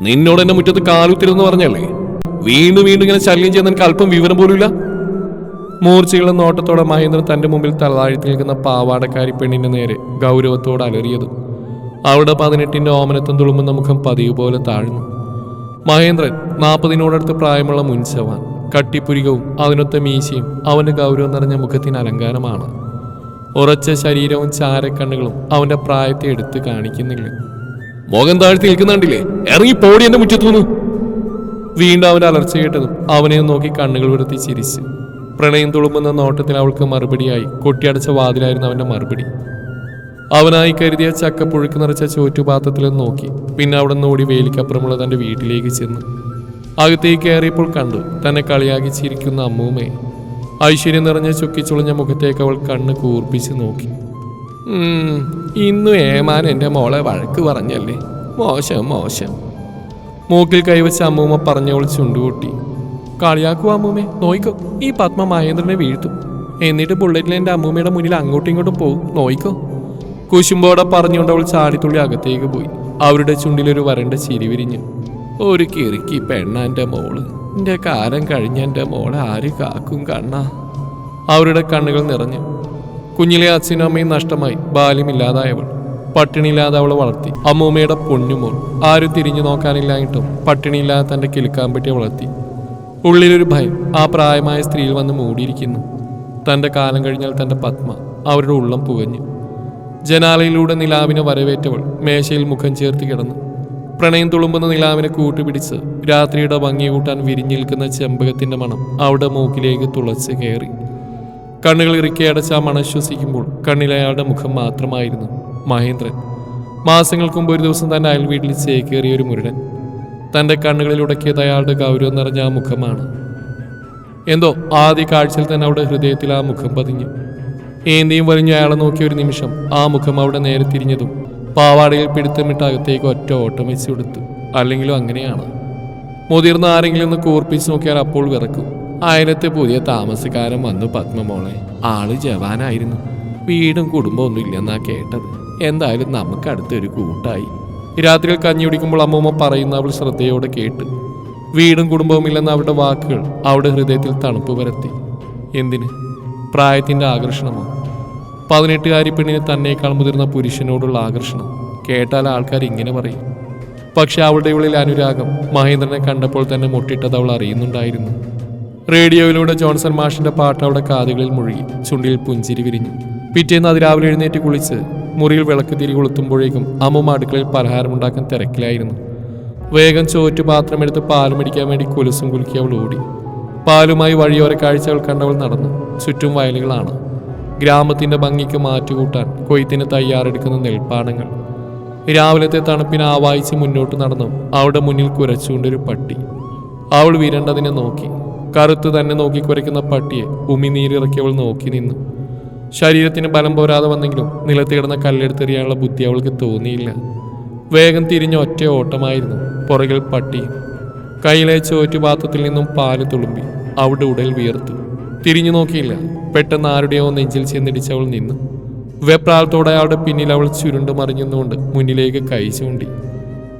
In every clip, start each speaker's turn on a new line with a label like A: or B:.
A: നിന്നോട് എന്റെ മുറ്റത്ത് കാലുത്തിരുന്ന് പറഞ്ഞല്ലേ? വീണ്ടും വീണ്ടും ഇങ്ങനെ ശല്യം ചെയ്യുന്ന എനിക്ക് അല്പം വിവരം പോലുമില്ല. മൂർച്ചയുള്ള നോട്ടത്തോടെ മഹേന്ദ്രൻ തന്റെ മുമ്പിൽ തലതാഴ്ത്തി നിൽക്കുന്ന പാവാടക്കാരി പെണ്ണിന്റെ നേരെ ഗൗരവത്തോടെ അലറിയതും. അവിടെ പതിനെട്ടിന്റെ ഓമനത്തും തുളുമ്പുന്ന മുഖം പതിവ് പോലെ താഴ്ന്നു. മഹേന്ദ്രൻ നാൽപ്പതിനോടടുത്ത് പ്രായമുള്ള മുൻസവാൻ കട്ടിപ്പുരികവും അതിനൊത്ത മീശയും അവന്റെ ഗൗരവം നിറഞ്ഞ മുഖത്തിന് അലങ്കാരമാണ്. ഉറച്ച ശരീരവും ചാരക്കണ്ണുകളും അവന്റെ പ്രായത്തെ എടുത്തു കാണിക്കുന്നില്ല. മുഖം താഴ്ത്തി നിൽക്കുന്നുണ്ടില്ലേ? ഇറങ്ങി പോടി എന്റെ മുറ്റത്തുനിന്ന്. വീണ്ടും അവന്റെ അലർച്ച കേട്ടതും അവനെ നോക്കി കണ്ണുകൾ വരുത്തി ചിരിച്ച്. പ്രണയം തുളുമ്പുന്ന നോട്ടത്തിൽ അവൾക്ക് മറുപടിയായി കൊട്ടിയടച്ച വാതിലായിരുന്നു അവന്റെ മറുപടി. അവനായി കരുതിയ ചക്കപ്പുഴുക്ക് നിറച്ച ചോറ്റുപാത്രത്തിൽ നോക്കി. പിന്നെ അവിടെ നിന്ന് ഓടി വേലിക്കപ്പുറമുള്ള തന്റെ വീട്ടിലേക്ക് ചെന്ന്. അകത്തേക്ക് കയറിയപ്പോൾ കണ്ടു തന്നെ കളിയാക്കി ചിരിക്കുന്ന അമ്മൂമ്മയെ ഐശ്വര്യം നിറഞ്ഞ ചുക്കിച്ചുളഞ്ഞ മുഖത്തേക്ക് അവൾ കണ്ണ് കൂർപ്പിച്ച് നോക്കി. ഇന്നും ഏമാൻ എന്റെ മോളെ വഴക്ക് പറഞ്ഞല്ലേ? മോശം മോശം. മൂക്കിൽ കൈവച്ച അമ്മൂമ്മ പറഞ്ഞവൾ ചുണ്ടുകൂട്ടി. കളിയാക്കൂ അമ്മൂമ്മേ നോയിക്കോ. ഈ പത്മ മഹേന്ദ്രനെ വീഴ്ത്തും. എന്നിട്ട് ബുള്ളറ്റിൽ എന്റെ അമ്മൂമ്മയുടെ മുന്നിൽ അങ്ങോട്ടും ഇങ്ങോട്ടും പോകും. നോയിക്കോ. കുശുമ്പോടെ പറഞ്ഞുകൊണ്ട് അവൾ ചാടിത്തുള്ളി അകത്തേക്ക് പോയി. അവരുടെ ചുണ്ടിലൊരു വരണ്ട ചിരി വിരിഞ്ഞു. ഒരു കിറുക്കി പെണ്ണാന്റെ മോൾ. എന്റെ കാലം കഴിഞ്ഞ എന്റെ മോളെ ആര് കാക്കും കണ്ണാ? അവരുടെ കണ്ണുകൾ നിറഞ്ഞു. കുഞ്ഞിലെ അച്ഛനും അമ്മയും നഷ്ടമായി. ബാല്യമില്ലാതായവൾ. പട്ടിണിയില്ലാതെ അവളെ വളർത്തി. അമ്മൂമ്മയുടെ പൊന്നുമോൾ. ആരും തിരിഞ്ഞു നോക്കാനില്ലായിട്ടും പട്ടിണിയില്ലാതെ തന്റെ കിലുക്കാമ്പറ്റിയെ വളർത്തി. ഉള്ളിലൊരു ഭയം. ആ പ്രായമായ സ്ത്രീയിൽ വന്ന് മൂടിയിരിക്കുന്നു. തന്റെ കാലം കഴിഞ്ഞാൽ തന്റെ പത്മ അവരുടെ ഉള്ളം പുകഞ്ഞു. ജനാലയിലൂടെ നിലാവിനെ വരവേറ്റവൾ മേശയിൽ മുഖം ചേർത്ത് കിടന്നു. പ്രണയം തുളുമ്പുന്ന നിലാവിനെ കൂട്ടുപിടിച്ച് രാത്രിയുടെ ഭംഗി കൂട്ടാൻ വിരിഞ്ഞിൽക്കുന്ന ചെമ്പകത്തിന്റെ മണം അവിടെ മൂക്കിലേക്ക് തുളച്ച് കയറി. കണ്ണുകൾ ഇറുക്കി അടച്ച ആ മണം കണ്ണിൽ അയാളുടെ മുഖം മാത്രമായിരുന്നു. മഹേന്ദ്രൻ. മാസങ്ങൾക്ക് മുമ്പ് ഒരു ദിവസം തന്നെ അയൽ വീട്ടിൽ ചേക്കേറിയ ഒരു മുരുടൻ. തന്റെ കണ്ണുകളിൽ ഉടക്കിയത് അയാളുടെ ഗൗരവം നിറഞ്ഞ ആ മുഖമാണ്. എന്തോ ആദ്യ കാഴ്ചയിൽ തന്നെ അവിടെ ഹൃദയത്തിൽ ആ മുഖം പതിഞ്ഞു. ഏന്തിയും വലിഞ്ഞു അയാളെ നോക്കിയ ഒരു നിമിഷം ആ മുഖം അവിടെ നേരെ തിരിഞ്ഞതും പാവാടയിൽ പിടുത്തമിട്ട് അകത്തേക്ക് ഒറ്റ ഓട്ടം വെച്ച് കൊടുത്തു അല്ലെങ്കിലും അങ്ങനെയാണ്. മുതിർന്ന ആരെങ്കിലും ഒന്ന് കൂർപ്പിച്ച് നോക്കിയാൽ അപ്പോൾ വിറക്കും. അയലത്തെ പുതിയ താമസക്കാരൻ വന്നു പത്മമോളെ. ആൾ ജവാനായിരുന്നു. വീടും കുടുംബവും ഒന്നും ഇല്ലെന്നാ കേട്ടത്. എന്തായാലും നമുക്ക് അടുത്തൊരു കൂട്ടായി. രാത്രിയിൽ കഞ്ഞി കുടിക്കുമ്പോൾ അമ്മൂമ്മ പറയുന്ന അവൾ ശ്രദ്ധയോടെ കേട്ട്. വീടും കുടുംബവും ഇല്ലെന്ന അവളുടെ വാക്കുകൾ അവളുടെ ഹൃദയത്തിൽ തണുപ്പ് വരത്തി എന്തിന്? പ്രായത്തിന്റെ ആകർഷണമോ? പതിനെട്ടുകാരി പെണ്ണിന് തന്നേക്കാൾ മുതിർന്ന പുരുഷനോടുള്ള ആകർഷണം. കേട്ടാൽ ആൾക്കാർ ഇങ്ങനെ പറയും. പക്ഷെ അവളുടെ ഉള്ളിൽ അനുരാഗം മഹേന്ദ്രനെ കണ്ടപ്പോൾ തന്നെ മുട്ടിട്ടത് അവൾ അറിയുന്നുണ്ടായിരുന്നു. റേഡിയോയിലൂടെ ജോൺസൺ മാഷിന്റെ പാട്ട് അവിടെ കാതുകളിൽ മുഴുകി ചുണ്ടിൽ പുഞ്ചിരി വിരിഞ്ഞു. പിറ്റേന്ന് അതിരാവിലെ എഴുന്നേറ്റ് കുളിച്ച് മുറിയിൽ വിളക്ക് തിരി കൊളുത്തുമ്പോഴേക്കും അമ്മ അടുക്കളയിൽ പലഹാരമുണ്ടാക്കാൻ തിരക്കിലായിരുന്നു. വേഗം ചോറ്റു പാത്രമെടുത്ത് പാൽ മടിക്കാൻ വേണ്ടി കുലുസും കുലുക്കി അവൾ ഓടി. പാലുമായി വഴിയോര കാഴ്ചകൾ കണ്ടവൾ നടന്നു. ചുറ്റും വയലുകളാണ്. ഗ്രാമത്തിന്റെ ഭംഗിക്ക് മാറ്റുകൂട്ടാൻ കൊയ്ത്തിന് തയ്യാറെടുക്കുന്ന നെൽപ്പാടങ്ങൾ രാവിലത്തെ തണുപ്പിന് ആവായിച്ച് മുന്നോട്ട് നടന്നു അവളുടെ മുന്നിൽ കുരച്ചുകൊണ്ടൊരു പട്ടി. അവൾ വിരണ്ടതിനെ നോക്കി. കറുത്ത് തന്നെ നോക്കി കുരയ്ക്കുന്ന പട്ടിയെ ഉമിനീരിറക്കി അവൾ നോക്കി നിന്നു. ശരീരത്തിന് ബലം പോരാതെ വന്നെങ്കിലും നിലത്ത് കിടന്ന കല്ലെടുത്തെറിയാനുള്ള ബുദ്ധി അവൾക്ക് തോന്നിയില്ല. വേഗം തിരിഞ്ഞ ഒറ്റ ഓട്ടമായിരുന്നു പുറകിൽ പട്ടി. കയ്യിലെ ചോറ്റുപാത്രത്തിൽ നിന്നും പാൽ തുളുമ്പി അവിടെ ഉടൽ വിയർത്തു. തിരിഞ്ഞു നോക്കിയില്ല പെട്ടെന്ന് ആരുടെയോ നെഞ്ചിൽ ചെന്നിടിച്ച് അവൾ നിന്നു. വെപ്രാളത്തോടെ അവളുടെ പിന്നിൽ അവൾ ചുരുണ്ടു മറിഞ്ഞുകൊണ്ട് മുന്നിലേക്ക് കൈ ചൂണ്ടി.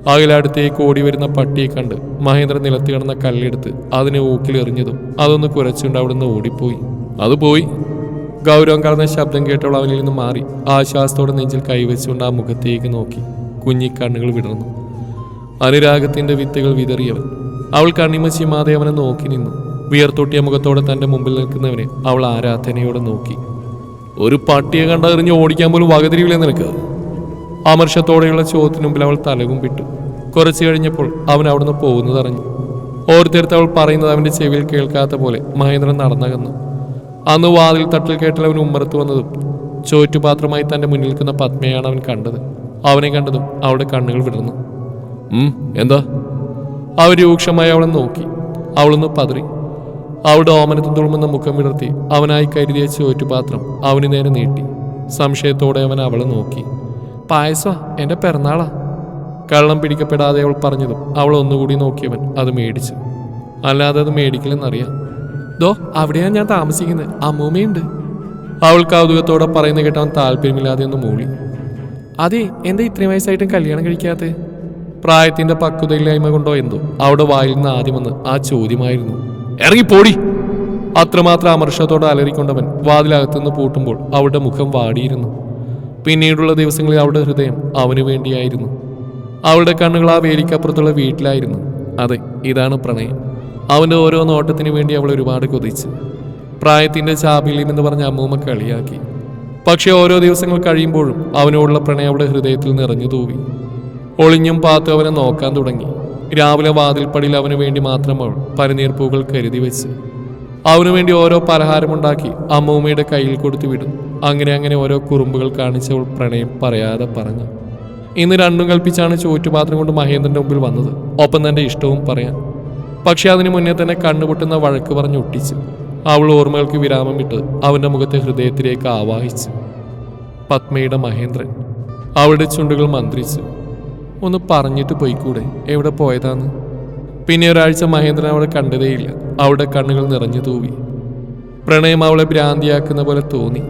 A: അകലടുത്തേക്ക് ഓടി വരുന്ന പട്ടിയെ കണ്ട് മഹേന്ദ്രൻ നിലത്ത് കിടന്ന കല്ലെടുത്ത് അതിനെ ഊക്കിലെറിഞ്ഞതും അതൊന്ന് കുരച്ചുകൊണ്ട് അവിടുന്ന് ഓടിപ്പോയി. അത് പോയി. ഗൗരവം കടന്ന ശബ്ദം കേട്ടവൾ അവനിൽ നിന്ന് മാറി. ആശ്വാസത്തോടെ നെഞ്ചിൽ കൈവച്ചുകൊണ്ട് ആ മുഖത്തേക്ക് നോക്കി. കുഞ്ഞി കണ്ണുകൾ വിടർന്നു. അനുരാഗത്തിന്റെ വിത്തുകൾ വിതറിയവൻ. അവൾ കണ്ണിമച്ചിമാതെ അവനെ നോക്കി നിന്നു. വിയർത്തൊട്ടിയ മുഖത്തോടെ തന്റെ മുമ്പിൽ നിൽക്കുന്നവനെ അവൾ ആരാധനയോടെ നോക്കി. ഒരു പട്ടിയെ കണ്ടറിഞ്ഞ് ഓടിക്കാൻ പോലും വകതിരിവില്ലേ നിനക്ക്? അമർഷത്തോടെയുള്ള ചോദ്യത്തിന് മുമ്പിൽ അവൾ തലകുമ്പിട്ടു. കുറച്ചു കഴിഞ്ഞപ്പോൾ അവൻ അവിടുന്ന് പോകുന്നത് അറിഞ്ഞു. അവൾ പറയുന്നത് അവന്റെ ചെവിയിൽ കേൾക്കാത്ത പോലെ മഹേന്ദ്രൻ നടന്നകന്നു. അന്ന് വാതിൽ തട്ടിൽ കേട്ടൽ അവൻ ഉമ്മറത്ത് വന്നതും ചോറ്റുപാത്രമായി തന്റെ മുന്നിൽ നിൽക്കുന്ന പത്മയാണ് അവൻ കണ്ടത്. അവനെ കണ്ടതും അവളുടെ കണ്ണുകൾ വിടർന്നു. എന്താ? അവർ രൂക്ഷമായി അവളെ നോക്കി. അവളൊന്ന് പതറി. അവളുടെ ഓമനത്തിൽ തുളുമെന്ന മുഖം വിടർത്തി അവനായി കരുതിയ ചോറ്റുപാത്രം അവന് നേരെ നീട്ടി. സംശയത്തോടെ അവൻ അവളെ നോക്കി. പായസോ എന്റെ പിറന്നാളാ. കള്ളം പിടിക്കപ്പെടാതെ അവൾ പറഞ്ഞതും അവൾ ഒന്നുകൂടി നോക്കിയവൻ അത് മേടിച്ചു അല്ലാതെ അത് മേടിക്കില്ലെന്നറിയാം. ദോ അവിടെയാണ് ഞാൻ താമസിക്കുന്നത്. അമ്മൂമ്മയുണ്ട്. അവൾ കൗതുകത്തോടെ പറയുന്ന കേട്ടവൻ താല്പര്യമില്ലാതെ ഒന്ന് മൂളി. അതെ എന്താ ഇത്രയും വയസ്സായിട്ടും കല്യാണം കഴിക്കാത്തേ പ്രായത്തിന്റെ പക്വതയില്ലായ്മ കൊണ്ടോ എന്തോ അവിടെ വായിൽ നിന്ന് ആദ്യം വന്ന് ആ ചോദ്യമായിരുന്നു. ഇറങ്ങി പോടി. അത്രമാത്രം അമർഷത്തോടെ അലറിക്കൊണ്ടവൻ വാതിലകത്തുനിന്ന് പൂട്ടുമ്പോൾ അവളുടെ മുഖം വാടിയിരുന്നു. പിന്നീടുള്ള ദിവസങ്ങളിൽ അവളുടെ ഹൃദയം അവനു വേണ്ടിയായിരുന്നു. അവളുടെ കണ്ണുകൾ ആ വേലിക്കപ്പുറത്തുള്ള വീട്ടിലായിരുന്നു. അതെ ഇതാണ് പ്രണയം. അവന്റെ ഓരോ നോട്ടത്തിനു വേണ്ടി അവൾ ഒരുപാട് കൊതിച്ച്. പ്രായത്തിന്റെ ചാപില്യം എന്ന് പറഞ്ഞ അമ്മൂമ്മ കളിയാക്കി. പക്ഷെ ഓരോ ദിവസങ്ങൾ കഴിയുമ്പോഴും അവനോടുള്ള പ്രണയം അവളുടെ ഹൃദയത്തിൽ നിറഞ്ഞു തൂവി. ഒളിഞ്ഞും പാത്തു അവനെ നോക്കാൻ തുടങ്ങി. രാവിലെ വാതിൽപ്പടിയിൽ അവന് വേണ്ടി മാത്രം അവൾ പനിനീർപ്പൂകൾ കരുതി വെച്ച്. അവനു വേണ്ടി ഓരോ പലഹാരമുണ്ടാക്കി അമ്മൂമ്മയുടെ കയ്യിൽ കൊടുത്തു വിടും. അങ്ങനെ അങ്ങനെ ഓരോ കുറുമ്പുകൾ കാണിച്ചവൾ പ്രണയം പറയാതെ പറഞ്ഞു. ഇന്ന് രണ്ടും കൽപ്പിച്ചാണ് ചോറ്റുപാത്രം കൊണ്ട് മഹേന്ദ്രന്റെ മുമ്പിൽ വന്നത്. ഒപ്പം തന്റെ ഇഷ്ടവും പറയാൻ. പക്ഷെ അതിനു മുന്നേ തന്നെ കണ്ണുപൊട്ടുന്ന വഴക്ക് പറഞ്ഞ് ഒട്ടിച്ച്. അവൾ ഓർമ്മകൾക്ക് വിരാമം വിട്ട് അവന്റെ മുഖത്തെ ഹൃദയത്തിലേക്ക് ആവാഹിച്ച്. പത്മയുടെ മഹേന്ദ്രൻ. അവളുടെ ചുണ്ടുകൾ മന്ത്രിച്ചു. ഒന്ന് പറഞ്ഞിട്ട് പോയിക്കൂടെ? എവിടെ പോയതാന്ന്? പിന്നെ ഒരാഴ്ച മഹേന്ദ്രൻ അവളെ കണ്ടതേയില്ല. അവളുടെ കണ്ണുകൾ നിറഞ്ഞു തൂവി. പ്രണയം അവളെ ഭ്രാന്തിയാക്കുന്ന പോലെ തോന്നി.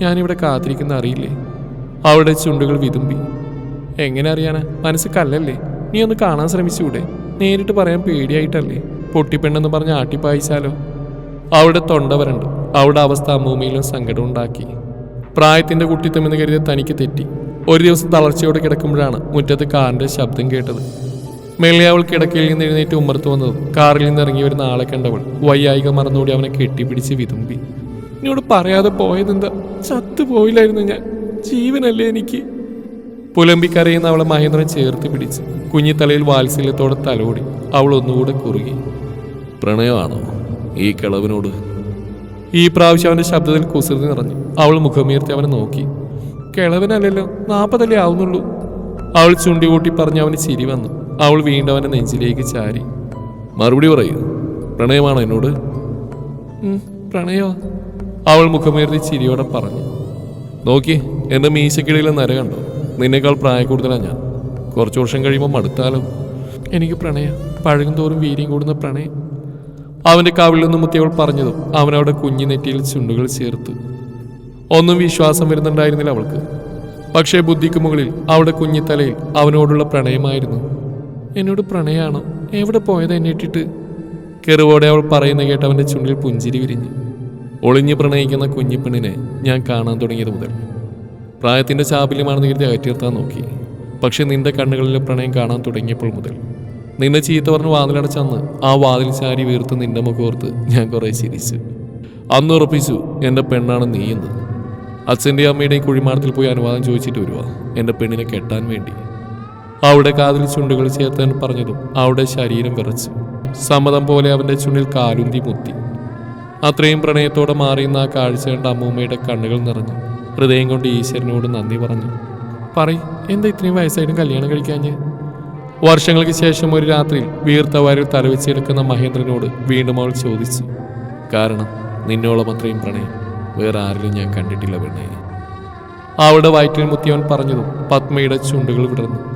A: ഞാനിവിടെ കാത്തിരിക്കുന്ന അറിയില്ലേ? അവളുടെ ചുണ്ടുകൾ വിതുമ്പി. എങ്ങനെ അറിയാനാ? മനസ്സ് കല്ലല്ലേ? നീ ഒന്ന് കാണാൻ ശ്രമിച്ചുകൂടെ നേരിട്ട് പറയാൻ പേടിയായിട്ടല്ലേ? പൊട്ടിപ്പെണ്ണെന്ന് പറഞ്ഞ് ആട്ടിപ്പായിച്ചാലോ അവിടെ തൊണ്ടവരുണ്ട്. അവിടെ അവസ്ഥ അമ്മൂമ്മയിലും സങ്കടം ഉണ്ടാക്കി. പ്രായത്തിന്റെ കുട്ടിത്തമെന്ന് കരുതി തനിക്ക് തെറ്റി. ഒരു ദിവസം തളർച്ചയോടെ കിടക്കുമ്പോഴാണ് മുറ്റത്ത് കാറിന്റെ ശബ്ദം കേട്ടത്. മെല്ലെ അവൾ കിടക്കയിൽ നിന്ന് എഴുന്നേറ്റ് ഉമ്മർത്തു വന്നത്. കാറിൽ നിന്ന് ഇറങ്ങി വരുന്ന ആളെ കണ്ടവൾ വയ്യായിക മറന്നുകൂടി അവനെ കെട്ടിപ്പിടിച്ച് വിതുമ്പി. എന്നോട് പറയാതെ പോയതെന്താ? ചത്തുപോയില്ലായിരുന്നു ഞാൻ. ജീവനല്ലേ എനിക്ക്? പുലമ്പിക്കരയുന്ന അവളെ മഹേന്ദ്രൻ ചേർത്ത് പിടിച്ച് കുഞ്ഞിത്തലയിൽ വാത്സല്യത്തോടെ തലോടി അവൾ ഒന്നുകൂടെ കുറുകി. പ്രണയമാണോ ഈ കിളവിനോട്? ഈ പ്രാവശ്യം അവന്റെ ശബ്ദത്തിൽ കുസൃതി നിറഞ്ഞു. അവൾ മുഖമുയർത്തി അവനെ നോക്കി. കിളവിനല്ലല്ലോ നാപ്പതല്ലേ ആവുന്നുള്ളൂ? അവൾ ചുണ്ടി കൂട്ടി പറഞ്ഞ് അവന് ചിരി വന്നു. അവൾ വീണ്ടും അവന്റെ നെഞ്ചിലേക്ക് ചാരി. മറുപടി പറയൂ. പ്രണയമാണോ എന്നോട്? "ഉം, പ്രണയോ? അവൾ മുഖമുയർത്തി ചിരിയോടെ പറഞ്ഞു. നോക്കി എന്റെ മീശക്കിടയിലെ നര കണ്ടോ? നിന്നേക്കാൾ പ്രായക്കൂടുതലാണ് ഞാൻ. കുറച്ച് വർഷം കഴിയുമ്പോൾ മടുത്താലോ? എനിക്ക് പ്രണയം. പഴകും തോറും വീര്യം കൂടുന്ന പ്രണയം. അവന്റെ കാവിളിൽ നിന്ന് മുത്തിയവൾ പറഞ്ഞതും അവനവിടെ കുഞ്ഞു നെറ്റിയിൽ ചുണ്ടുകൾ ചേർത്ത്. ഒന്നും വിശ്വാസം വരുന്നുണ്ടായിരുന്നില്ല അവൾക്ക്. പക്ഷേ ബുദ്ധിക്ക് മുകളിൽ അവളുടെ കുഞ്ഞിത്തലയിൽ അവനോടുള്ള പ്രണയമായിരുന്നു. എന്നോട് പ്രണയമാണോ എവിടെ പോയത് എന്നെ ഇട്ടിട്ട്? കെറുവോടെ അവൾ പറയുന്ന കേട്ട് അവന്റെ ചുണ്ടിൽ പുഞ്ചിരി വിരിഞ്ഞു. ഒളിഞ്ഞു പ്രണയിക്കുന്ന കുഞ്ഞിപ്പെണ്ണിനെ ഞാൻ കാണാൻ തുടങ്ങിയത് മുതൽ പ്രായത്തിന്റെ ചാപല്യമാണെന്ന് കരുതി അകറ്റിയിർത്താൻ നോക്കി. പക്ഷെ നിന്റെ കണ്ണുകളിലെ പ്രണയം കാണാൻ തുടങ്ങിയപ്പോൾ മുതൽ നിന്നെ ചീത്ത പറഞ്ഞ് വാതിലടച്ചന്ന് ആ വാതിൽ ചാരി വീർത്ത് നിന്റെ മുഖോർത്ത് ഞാൻ കുറേ ചിരിച്ചു. അന്ന് ഉറപ്പിച്ചു എന്റെ പെണ്ണാണ് നീയെന്ന് അച്ഛന്റെയും അമ്മയുടെയും കുഴിമാടത്തിൽ പോയി അനുവാദം ചോദിച്ചിട്ട് വരുക എന്റെ പെണ്ണിനെ കെട്ടാൻ വേണ്ടി. അവിടെ കാതിൽ ചുണ്ടുകൾ ചേർത്താൻ പറഞ്ഞതും അവിടെ ശരീരം വിറച്ചു. സമ്മതം പോലെ അവന്റെ ചുണ്ടിൽ കാലുന്തി മുത്തി. അത്രയും പ്രണയത്തോടെ മാറിയുന്ന ആ കാഴ്ച കണ്ട അമ്മൂമ്മയുടെ കണ്ണുകൾ നിറഞ്ഞു. ഹൃദയം കൊണ്ട് ഈശ്വരനോട് നന്ദി പറഞ്ഞു. പറയ് എന്താ ഇത്രയും വയസ്സായിട്ടും കല്യാണം കഴിക്കാഞ്ഞ്? വർഷങ്ങൾക്ക് ശേഷം ഒരു രാത്രിയിൽ വീർത്ത വയറിൽ തലവെച്ച് മഹേന്ദ്രനോട് വീണ്ടും അവൾ ചോദിച്ചു. കാരണം നിന്നോളം അത്രയും പ്രണയം വേറെ ആരിലും ഞാൻ കണ്ടിട്ടില്ല പെണ്ണേ. അവളുടെ വയറ്റിൽ മുത്തിയവൻ പറഞ്ഞതും പത്മയുടെ ചുണ്ടുകൾ വിടർന്നു.